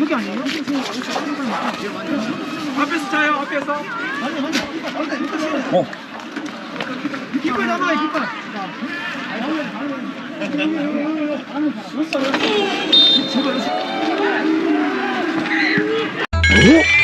여기 아니에요? 앞에서 차요 앞에서 어. 깃발 잡아요 깃발 이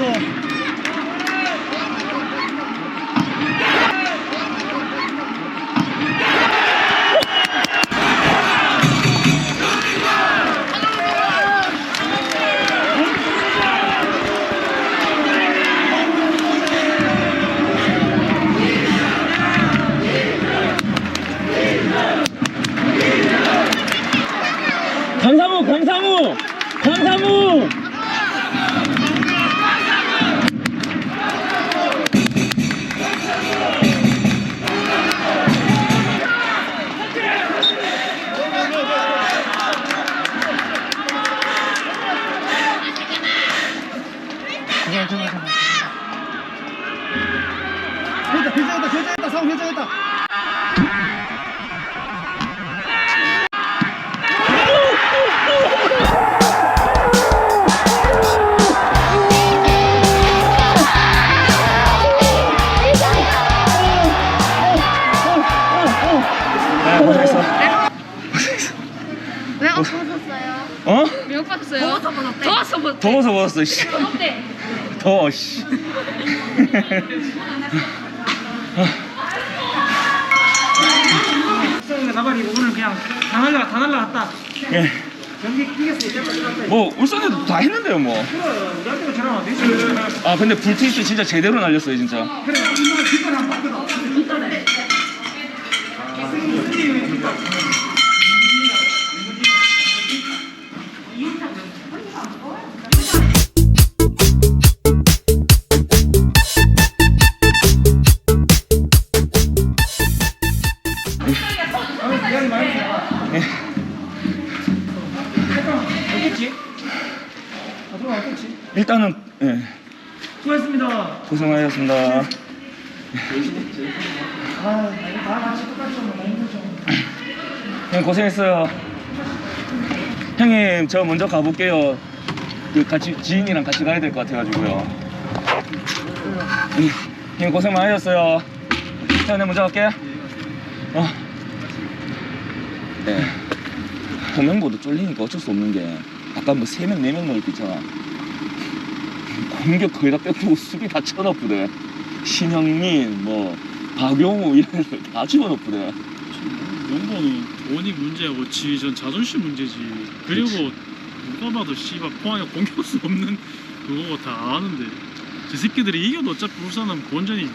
너 강사무, 강사무! 강사무! 결정했다 결정했다 상황 결정했다 어? 왜 벗었어요? 더워서 벗었대. 더워서 벗었대. 더워서 먹었어, 씨. 더웠대. 더워, 씨. 수영이가 나발이고 오늘 그냥 다 날라 다 날라갔다 예. 경기 이겼어 제발 제발 뭐, 울산에도 다 했는데요, 뭐. 우리 학교도 저랑 안 되지 아, 근데 불트위스 진짜 제대로 날렸어요, 진짜. 그래 받거든 미안해 많이 예. 잠깐 어떻지? 일단은 예 수고했습니다. 고생하셨습니다. 아, 이거 다 같이 똑같이 하면 너무 힘들죠. 형 고생했어요. 형님 저 먼저 가볼게요. 그 같이 지인이랑 같이 가야 될 것 같아가지고요. 음, 형님 고생 많으셨어요. 자, 내가 먼저 갈게. 어. 네. 홍명보도 쫄리니까 어쩔 수 없는 게 아까 뭐 세 명 네 명 넣을 때 있잖아. 공격 거의 다 뺏고 수비 다 쳐넣거든. 신형민, 뭐 박용우 이런 애들 다 집어넣거든. 용보는 돈이 문제고 지전 자존심 문제지. 그리고 누가 봐도 씨발 포항에 공격수 없는 그거 다 아는데 저 새끼들이 이겨도 어차피 울산은 본전이